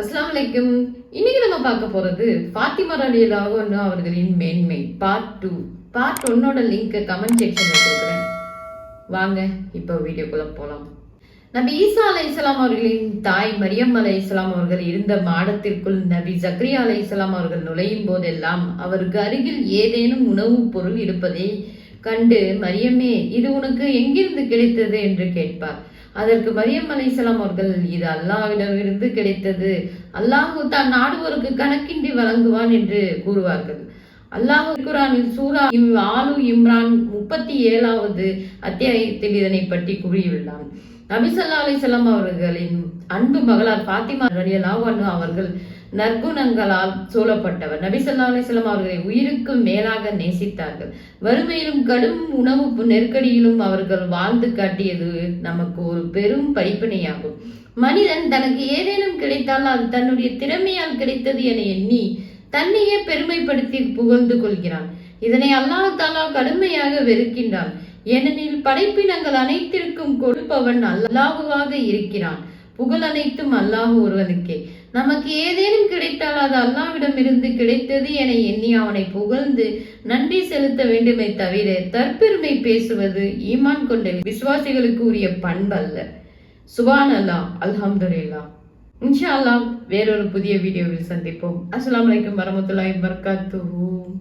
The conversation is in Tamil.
அஸ்லாம் வலைக்கும் இன்னைக்கு நம்ம பார்க்க போறது ஃபாத்திமா ரலியல்லாஹு ஒன்று அவர்களின் மேன்மை பார்ட் டூ பார்ட் ஒன்னோட லிங்கை கமெண்ட் செக்ஷன்ல கொடுக்குறேன். வாங்க இப்போ வீடியோக்குள்ள போகலாம் நபி ஈசா அலை இஸ்லாம் அவர்களின் தாய் மரியம் அலை இஸ்லாம் அவர்கள் இருந்த மாடத்திற்குள் நபி ஜக்ரியா அலை இஸ்லாம் அவர்கள் நுழையும் போதெல்லாம் அவருக்கு அருகில் ஏதேனும் உணவுப் பொருள் இருப்பதை கண்டு மரியமே இது உனக்கு எங்கிருந்து கிடைத்தது என்று கேட்பார். அதற்கு மரியம் அலைசலாம் அவர்கள் இது அல்லாஹ்விடமிருந்து கிடைத்தது. அல்லாஹு தான் நாடுவோருக்கு கணக்கின்றி வழங்குவான் என்று கூறுவார்கள். அல்லாஹ் குரானில் சூரா இம் ஆலு இம்ரான் முப்பத்தி ஏழாவது அத்தியாயத்தில் இதனை பற்றி கூறியுள்ளான். நபிசல்லா அலிசல்லாம் அவர்களின் அன்பு மகளார் பாத்திமா ரலியல்லாஹு அன்ஹா அவர்கள் நற்குணங்களால் சூழப்பட்டவர். நபிசல்லா அலிஸ்லாம் அவர்களை உயிருக்கு மேலாக நேசித்தார்கள். வறுமையிலும் கடும் உணவு நெருக்கடியிலும் அவர்கள் வாழ்ந்து காட்டியது நமக்கு ஒரு பெரும் படிப்பினையாகும். மனிதன் தனக்கு ஏதேனும் கிடைத்தால் அது தன்னுடைய திறமையால் கிடைத்தது என எண்ணி தன்னையே பெருமைப்படுத்தி புகழ்ந்து கொள்கிறான். இதனை அல்லாஹ் தாலா கடுமையாக வெறுக்கின்றான். ஏனெனில் படைப்பினங்கள் அனைத்திற்கும் கொடுப்பவன் அல்லாஹுவாக இருக்கிறான். புகழ் அனைத்தும் அல்லாஹ் ஒருவனுக்கே. நமக்கு ஏதேனும் கிடைத்தால் அது அல்லாவிடமிருந்து கிடைத்தது என எண்ணி அவனை புகழ்ந்து நன்றி செலுத்த வேண்டுமே தவிர தற்பெருமை பேசுவது ஈமான் கொண்ட விசுவாசிகளுக்கு உரிய பண்பல்ல. சுபான் அல்லா அல்ஹம்துல்லா இன்ஷா அல்லாம் வேறொரு புதிய வீடியோவில் சந்திப்போம். அஸ்லாம் வலைக்கம் வரமத்துல்லாய் வபரகாத்துஹு.